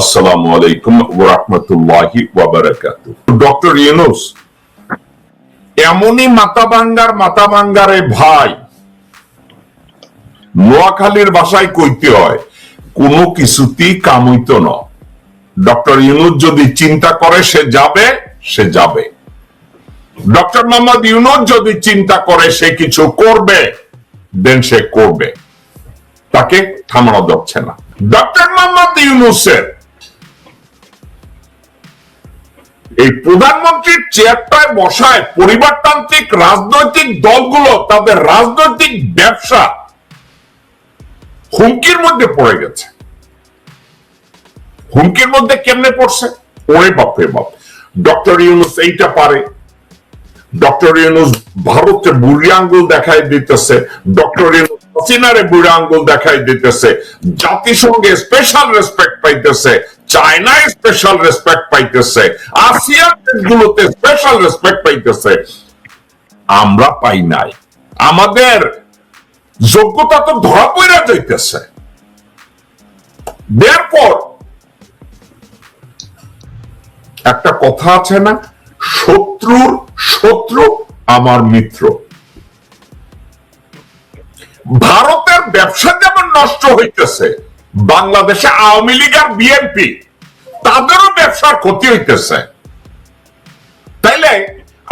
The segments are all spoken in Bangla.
আসসালামু আলাইকুম ওরহমতুল্লাহি ওয়াবারাকাতু ডক্টর ইউনুস, এমনই মাথা ভাঙ্গারে ভাই, নোয়াখালীর কইতে হয়, কোনো কিছুতেই কামইত ন। ডক্টর ইউনুস যদি চিন্তা করে, সে যাবে সে যাবে। ডক্টর মোহাম্মদ ইউনুস যদি চিন্তা করে, সে কিছু করবে, দেন সে করবে। তাকে থামানো যাচ্ছে না। ডক্টর মোহাম্মদ ইউনুসের এই প্রধানমন্ত্রীর চেয়ারটায় বসায় পরিবারতান্ত্রিক রাজনৈতিক দলগুলো, তাদের রাজনৈতিক ব্যবসা হুমকির মধ্যে পড়ে গেছে। হুমকির মধ্যে কেমনে পড়ছে? ওরে বাপরে বাপ। ডক্টর ইউনুস এইটা পারে। ডক্টর ইউনুস ভারতে বুড়ি আঙ্গুল দেখাই দিতেছে। ডক্টর ইউনুস হাসিনারে বুড়ি আঙ্গুল দেখাই দিতেছে। জাতিসংঘে স্পেশাল রেসপেক্ট পাইতেছে। চায়নায় স্পেশাল রেসপেক্ট পাইতেছে। আসিয়ান দেশগুলোতে স্পেশাল রেসপেক্ট পাইতেছে। আমরা পাই নাই। আমাদের যোগ্যতা তো ধরা পড়া যাইতেছে। দেয়ারপর একটা কথা আছে না, শত্রুর শত্রু আমার মিত্র। ভারতের ব্যবসা যেমন নষ্ট হইতেছে, বাংলাদেশে আওয়ামী লীগ আর বিএনপি, তাদেরও ব্যবসার ক্ষতি হইতেছে। তাইলে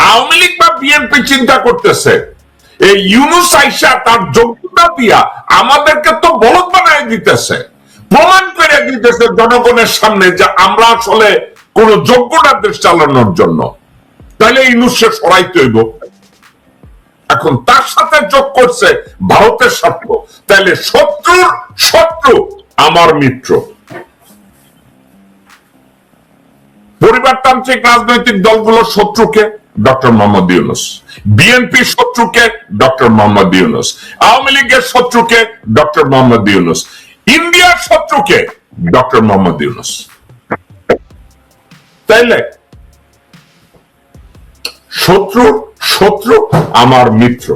আওয়ামী লীগ বা বিএনপি চিন্তা করতেছে, এই ইউনুস আইসা তার যোগ্যতা দিয়া আমাদেরকে তো বলদ বানায় দিতেছে। প্রমাণ করে দিতেছে জনগণের সামনে যে আমরা আসলে কোন যোগ্যতা দেশ চালানোর জন্য। তাহলে ইউনুসে সরাইতে হইব। এখন তার সাথে যোগ করছে ভারতের স্বার্থ তাহলে শত্রুর শত্রু আমার মিত্র। পরিবারতান্ত্রিক রাজনৈতিক দলগুলোর শত্রুকে ডক্টর মোহাম্মদ ইউনুস। বিএনপি শত্রুকে ডক্টর মোহাম্মদ ইউনুস। আওয়ামী লীগের শত্রুকে ডক্টর মোহাম্মদ ইউনুস। ইন্ডিয়ার শত্রুকে ডক্টর মোহাম্মদ ইউনুস। তাইলে শত্রু শত্রু, আমার মিত্র।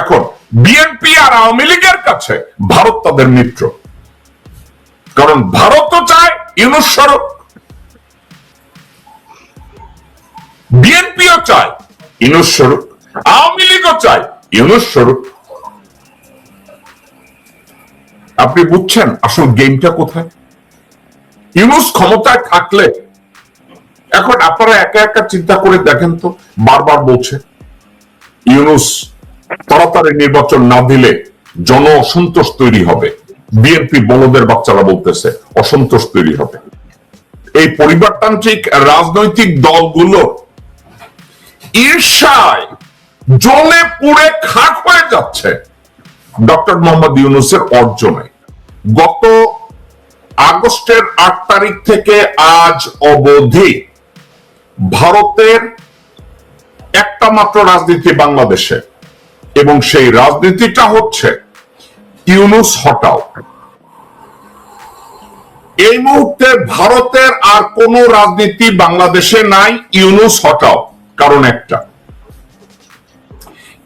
এখন বিএনপি আর আওয়ামী লীগের কাছে ভারত তাদের মিত্র। কারণ ভারতও চায় ইউনুস স্বরূপ বিএনপিও চায় ইউনুস আওয়ামী লীগও চায় ইউনুস আপনি বুঝছেন আসল গেমটা কোথায়? ইউনুস ক্ষমতায় থাকলে, এখন আপনারা একা একা চিন্তা করে দেখেন তো, বারবার বলছে। ইউনুস তাড়াতাড়ি নির্বাচন না দিলে জন অসন্তোষ তৈরি হবে। বিএনপি বলদের বাচ্চারা বলতেছে, অসন্তোষ তৈরি হবে। এই পরিবারতান্ত্রিক রাজনৈতিক দলগুলো ঈর্ষায় জলে পুড়ে খাক হয়ে যাচ্ছে। ডক্টর মোহাম্মদ ইউনুসের অর্জনে। গত আগস্টের আট তারিখ থেকে আজ অবধি ভারতের একটা মাত্র রাজনীতি বাংলাদেশে, এবং সেই রাজনীতিটা হচ্ছে ইউনুস হটাও। এই মুহূর্তে ভারতের আর কোন রাজনীতি বাংলাদেশে নাই, ইউনুস হটাও, কারণ একটা।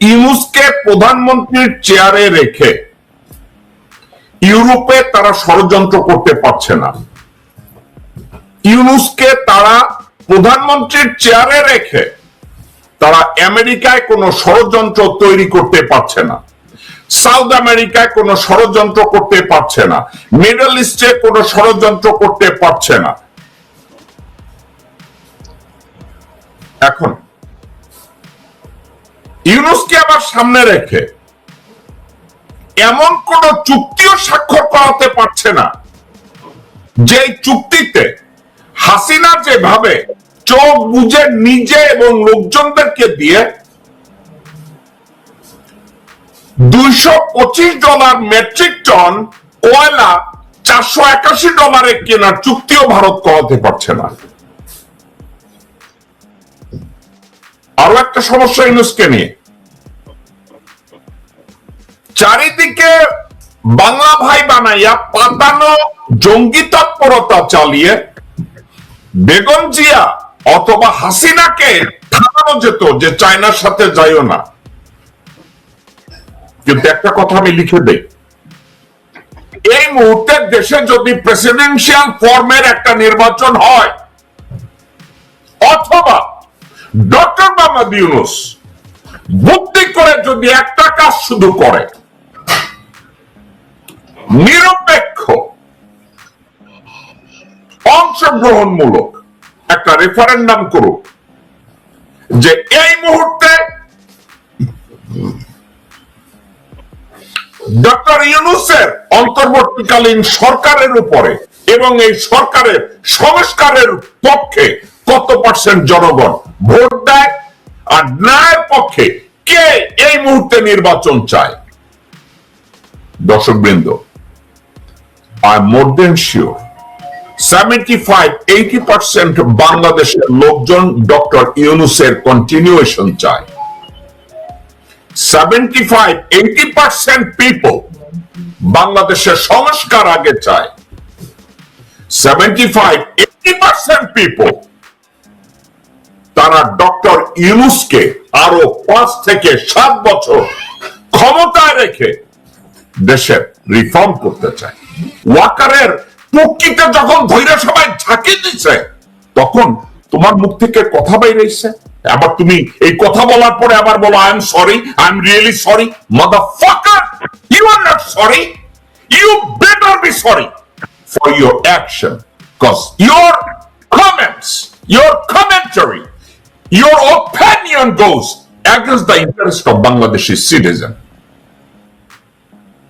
ইউনুসকে প্রধানমন্ত্রীর চেয়ারে রেখে ইউরোপে তারা ষড়যন্ত্র করতে পারছে না। ইউনুসকে তারা প্রধানমন্ত্রীর চেয়ারে রেখে তারা আমেরিকায় কোনো ষড়যন্ত্র তৈরি করতে পারছে না। সাউথ আমেরিকায় কোনো ষড়যন্ত্র করতে পারছে না। মিডল ইস্টে কোনো ষড়যন্ত্র করতে পারছে না। এখন, ইউনুসকে আবার সামনে রেখে এমন কোন চুক্তিও স্বাক্ষর করাতে পারছে না। যে চুক্তিতে হাসিনা যেভাবে চোখ বুঝে নিজে এবং লোকজনদেরকে দিয়ে দুইশো পঁচিশ ডলার মেট্রিক টন কয়লা চারশো একাশি ডলারে কেনার চুক্তিও ভারত করাতে পারছে না। আরও একটা সমস্যা ইউনুসকে নিয়ে। চারিদিকে বাংলা ভাই বানাইয়া পাতানো জঙ্গি তৎপরতা চালিয়ে বেগম জিয়া অথবা হাসিনাকে থামানো যেত যে চায়নার সাথে যাইও না। কিন্তু একটা কথা আমি লিখে দেই। এই মুহূর্তে দেশে যদি প্রেসিডেন্সিয়াল ফর্মের একটা নির্বাচন হয়, অথবা ডক্টর মোহাম্মদ ইউনুস বুদ্ধি করে যদি একটা কাজ শুধু করে, নিরপেক্ষ, অংশগ্রহণমূলক একটা রেফারেন্ডাম করুক, যে এই মুহূর্তে ডক্টর ইউনুসের অন্তর্বর্তীকালীন সরকারের উপরে এবং এই সরকারের সংস্কারের পক্ষে কত পার্সেন্ট জনগণ ভোট দেয় আর ন্যায়ের পক্ষে কে এই মুহূর্তে নির্বাচন চায়? দর্শক বৃন্দ আই মোর দেন শিওর বাংলাদেশের লোকজন ডক্টর ইউনুসের কন্টিনিউয়েশন চায়। 75 80 পার্সেন্ট পিপল বাংলাদেশের সংস্কার আগে চায়। 75 80 পার্সেন্ট পিপল তারা ডক্টর ইউনুসকে আরও পাঁচ থেকে সাত বছর ক্ষমতায় রেখে দেশের রিফর্ম করতে চায়। ওয়াকারের টুকিতে যখন ধৈর্য সবাই ঝাঁকি দিচ্ছে তখন তোমার মুখ থেকে কথা বাইরে বাইরেছে আবার তুমি এই কথা বলার পরে আবার বলো I am sorry I am really sorry mother fucker you are not sorry you better be sorry for your action cause your comments, your commentary, your opinion goes against the interest of Bangladeshi citizen.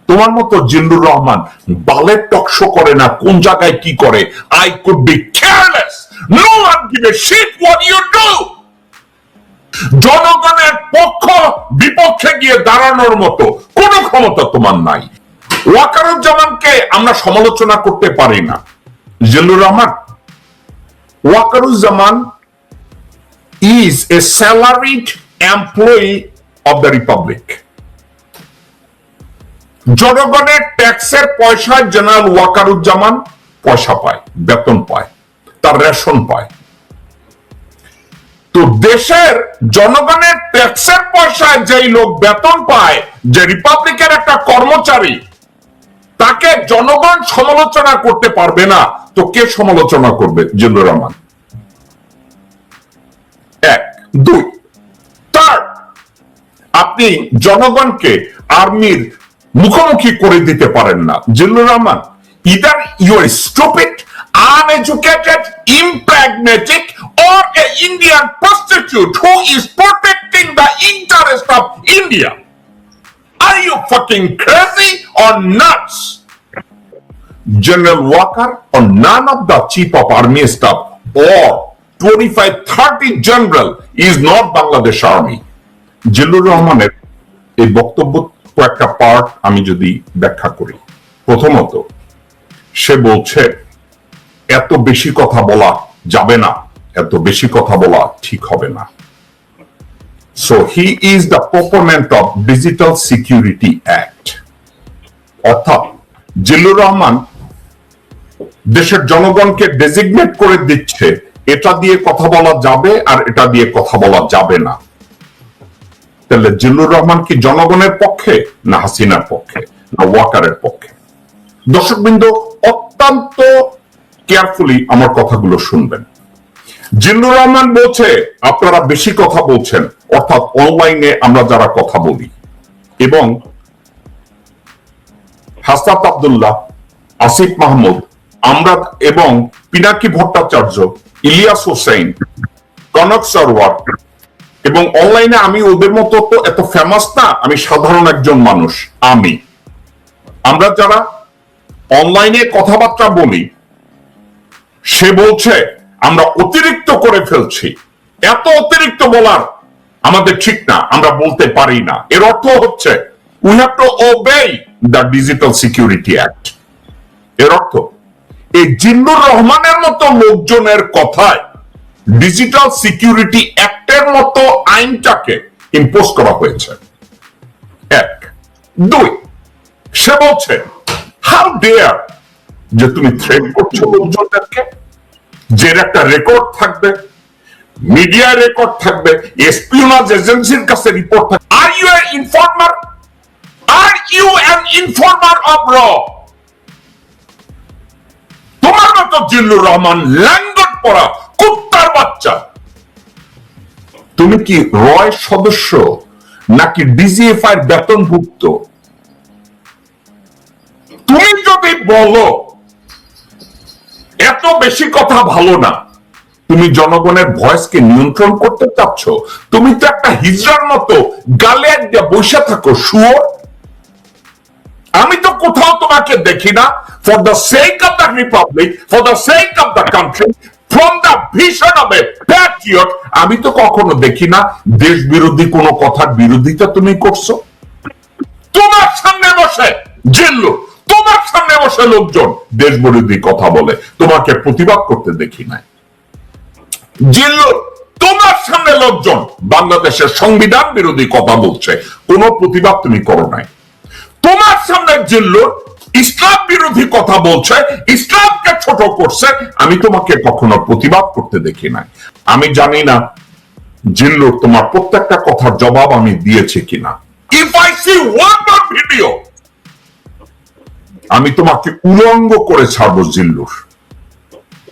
তোমার মতো জিল্লুর রহমান বালের টকশো করে না, কোন জায়গায় কি করে? I could be careless no one give a shit what you do জনগণের পক্ষ বিপক্ষে গিয়ে দাঁড়ানোর মতো কোন ক্ষমতা তোমার নাই। ওয়াকারুজ্জামানকে আমরা সমালোচনা করতে পারি না। Zillur Rahman, Wakaruzzaman is a salaried employee of the republic জনগণের ট্যাক্সের পয়সায় জেনারেল ওয়াকারুজ্জামান পয়সা পায়, বেতন পায়, তার রেশন পায়। তো দেশের জনগণের ট্যাক্সের পয়সায় যেই লোক বেতন পায়, যে রিপাবলিকের একটা কর্মচারী, তাকে জনগণ সমালোচনা করতে পারবে না। তো কে সমালোচনা করবে? জিল্লুর রহমান। এক, দুই তার আপনি জনগণকে আর্মির মুখোমুখি করে দিতে পারেন না Zillur Rahman either your stupid uneducated, impragmatic, or a Indian prostitute who is protecting the interest of India. Are you fucking crazy or nuts? General Walker or none of the chief of army staff or 25 30 general is not Bangladesh army. Zillur রহমানের এই বক্তব্য কয়েকটা পার্ট আমি যদি ব্যাখ্যা করি। প্রথমত, সে বলছে, এত বেশি কথা বলা যাবে না, এত বেশি কথা বলা ঠিক হবে না। So he is the proponent of digital security act অর্থাৎ, জিল্লুর রহমান দেশের জনগণকে ডেজিগনেট করে দিচ্ছে, এটা দিয়ে কথা বলা যাবে আর এটা দিয়ে কথা বলা যাবে না। তাহলে জিল্লুর রহমান কি জনগণের পক্ষে না হাসিনার পক্ষে, না ওয়াকারের পক্ষে? দর্শকবৃন্দ, অত্যন্ত কেয়ারফুলি আমার কথাগুলো শুনবেন। জিল্লুর রহমান বলছে, আপনারা বেশি কথা বলছেন, অর্থাৎ অনলাইনে আমরা যারা কথা বলি। এবং হাসাত আবদুল্লাহ, আসিফ মাহমুদ, আমরা এবং পিনাকি ভট্টাচার্য, ইলিয়াস হোসেন, কনক সরওয়ার এবং অনলাইনে আমি ওদের মতো তো এত ফেমাস না, আমি সাধারণ একজন মানুষ, আমি। আমরা যারা অনলাইনে কথাবার্তা বলি, সে বলছে, আমরা অতিরিক্ত করে ফেলছি। এত অতিরিক্ত বলার আমাদের ঠিক না, আমরা বলতে পারি না। এর অর্থ হচ্ছে we have to obey the digital security act এর অর্থ, এই জিন্নুর রহমানের মতো লোকজনের কথায় ডিজিটাল সিকিউরিটি অ্যাক্টের মতো আইনটাকে ইম্পোজ করা হয়েছে। এক। দুই। সে বলছে হাউ ডেয়ার যে তুমি থ্রেড করছ লোকজনদেরকে? যে একটা রেকর্ড থাকবে মিডিয়া রেকর্ড থাকবে এসপিওনাজ এজেন্সির কাছে রিপোর্ট থাকবে। Are you an informer are you an informer of র তোমার মতো জিল্লুর রহমান ল্যাঙ্গট পড়া কুত্তার বাচ্চা তুমি কি রয় সদস্য নাকি ডিজিএফআই এর বেতনভুক্ত? তুমি যদি বলো, এত বেশি কথা ভালো না। তুমি জনগণের ভয়েসকে নিয়ন্ত্রণ করতে চাচ্ছ। তুমি তো একটা হিজড়ার মতো গালে একটা বসে থাকো, শুয়োর। আমি তো কোথাও তোমাকে দেখি না। For the sake of the republic for the sake of the country from the vision of a patriot আমি তো কখনো দেখি না দেশ বিরোধী কোনো কথার বিরোধিতা তুমি করছ। তোমার সামনে বসে জিল্লু তোমার সামনে বসে লোকজন দেশ বিরোধী কথা বলে, তোমাকে প্রতিবাদ করতে দেখি নাই। জিল্লু তোমার সামনে লোকজন বাংলাদেশের সংবিধান বিরোধী কথা বলছে, কোনো প্রতিবাদ তুমি করো নাই। তোমার সামনে জিল্লুর ইসলাম বিরোধী কথা বলছে, ইসলামকে ছোট করছে, আমি তোমাকে কখনো প্রতিবাদ করতে দেখি নাই। আমি জানি না জিল্লুর তোমার প্রত্যেকটা কথার জবাব আমি দিয়েছি কিনা। If I see one video আমি তোমাকে উলঙ্গ করে ছাড়বো জিল্লুর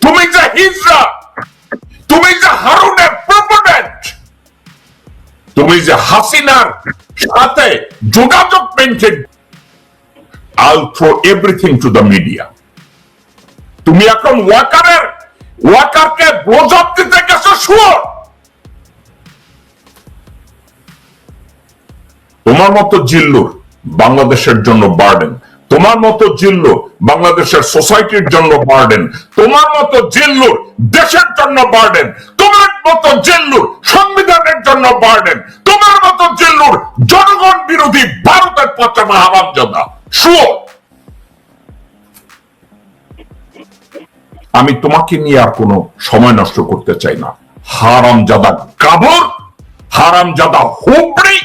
তুমি যে হিজরা, তুমি যে হারুনের প্রপোনেন্ট, তুমি যে হাসিনার সাথে যোগাযোগ maintain all throw everything to the media তুমি এখন ওয়াকারের, ওয়াকারকে ব্লোজব দিতে গেছো শুয়োর তোমার মতো জিল্লুর বাংলাদেশের জন্য বার্ডেন তোমার মতো জিল্লু বাংলাদেশের সোসাইটির জন্য বার্ডেন তোমার মতো জিল্লুর দেশের জন্য বার্ডেন তোমার মতো জিল্লুর সংবিধানের জন্য বার্ডেন তোমার মতো জিল্লুর জনগণ বিরোধী ভারতের পশ্চিমা হারামজাদা শুয়ো! আমি তোমাকে নিয়ে আর কোনো সময় নষ্ট করতে চাই না। হারামজাদা গাবর, হারামজাদা হুবড়ি!